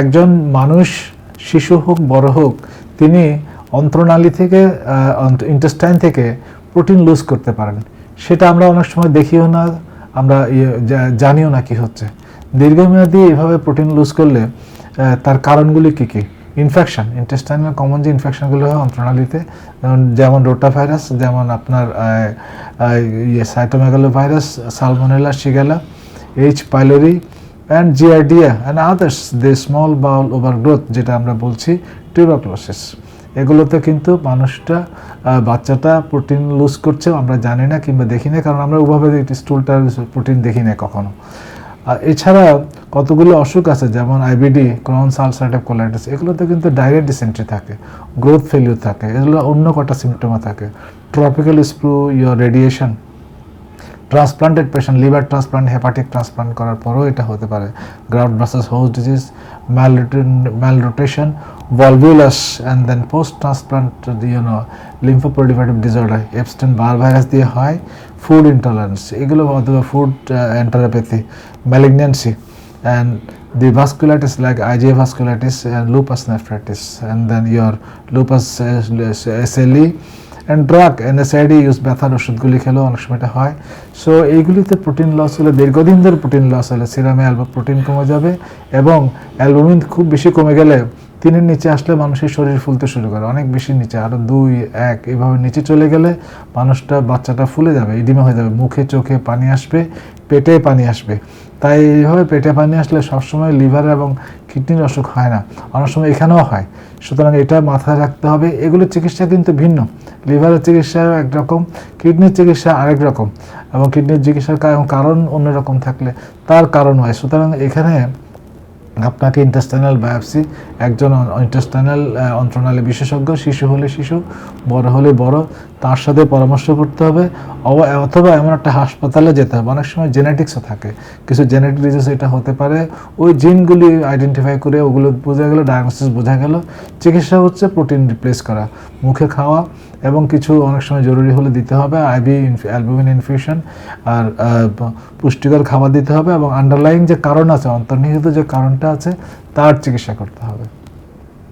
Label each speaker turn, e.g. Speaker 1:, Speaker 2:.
Speaker 1: একজন মানুষ, শিশু হোক, বড় হোক, তিনি অন্ত্রনালী থেকে ইন্টেস্টাইন থেকে প্রোটিন লুজ করতে পারেন। সেটা আমরা অনেক সময় দেখিও না, আমরা ইয়ে জানিও না কি হচ্ছে। দীর্ঘমেয়াদী এভাবে প্রোটিন লুজ করলে তার কারণগুলি কী কী? ইনফেকশন ইন্টেস্টাইনাল কমন যে ইনফেকশনগুলো হয় অন্ত্রনালীতে, যেমন রোটা ভাইরাস, যেমন আপনার ইয়ে cytomegalo virus salmonella shigella H pylori and giardia and others they small bowel overgrowth যেটা আমরা বলছি টিউবারক্লোসিস এগুলোতে কিন্তু মানুষটা বাচ্চাটা প্রোটিন লুজ করছে আমরা জানি না কিংবা দেখি না, কারণ আমরা ওভাবে স্টুলটার প্রোটিন দেখি না কখনো। এছাড়া কতগুলো অসুখ আছে, যেমন আইবিডি ক্রন আলসারেটিভ কোলাইটিস এগুলোতে কিন্তু ডাইরেক্ট ডিসেন্ট্রি থাকে গ্রোথ ফেলিউর থাকে, এগুলো অন্য কটা সিমটমা থাকে। Tropical sprue your radiation transplanted patient liver transplant hepatic transplant করার পরেও এটা হতে পারে। Ground versus host disease malrotation volvulus and then post transplant you know lymphoproliferative disorder Epstein Barr virus দিয়ে হয় ফুড ইন্টলারেন্স এগুলো অথবা food enteropathy malignancy and the vasculitis like IgA vasculitis and lupus nephritis and then your lupus uh, SLE and drug NSAID use ব্যথার ওষুধগুলি খেলেও অনেক সময় এটা হয়। সো এইগুলিতে প্রোটিন লস হলে, দীর্ঘদিন ধরে প্রোটিন লস হলে সিরামে অ্যালবা প্রোটিন কমে যাবে এবং অ্যালবুমিন খুব বেশি কমে গেলে তিনের নিচে আসলে মানুষের শরীর ফুলতে শুরু করে। অনেক বেশি নিচে আরও দুই, এক, এভাবে নিচে চলে গেলে মানুষটা, বাচ্চাটা ফুলে যাবে ইডিমা হয়ে যাবে। মুখে, চোখে পানি আসবে, পেটে পানি আসবে। তাই এইভাবে পেটে পানি আসলে সবসময় লিভার এবং কিডনির অসুখ হয় না। অনেক সময় এখানেও হয়। সুতরাং এটা মাথায় রাখতে হবে। এগুলোর চিকিৎসা কিন্তু ভিন্ন। লিভারের চিকিৎসা একরকম কিডনির চিকিৎসা আরেক রকম। এবং কিডনির চিকিৎসার কারণ- অন্যরকম থাকলে তার কারণ হয়। সুতরাং এখানে আপনাকে ইন্টেস্টাইনাল বায়োপসি একজন ইন্টেস্টাইনাল অন্ত্রনালী বিশেষজ্ঞ, শিশু হলে শিশু, বড় হলে বড়, তার সাথে পরামর্শ করতে হবে অথবা এমন একটা হাসপাতালে যেতে হবে। অনেক সময় জেনেটিক্সও থাকে। কিছু জেনেটিক ডিজিজ এটা হতে পারে। ওই জিনগুলি আইডেন্টিফাই করে ওগুলো বোঝা গেল ডায়াগনোসিস বোঝা গেল। চিকিৎসা হচ্ছে প্রোটিন রিপ্লেস করা। মুখে খাওয়া এবং কিছু অনেক সময় জরুরি হলে দিতে হবে আইবি অ্যালবুমিন ইনফিউশন আর পুষ্টিকর খাবার দিতে হবে এবং আন্ডারলাইং যে কারণ আছে, অন্তর্নিহিত যে কারণটা আছে, তার চিকিৎসা করতে হবে।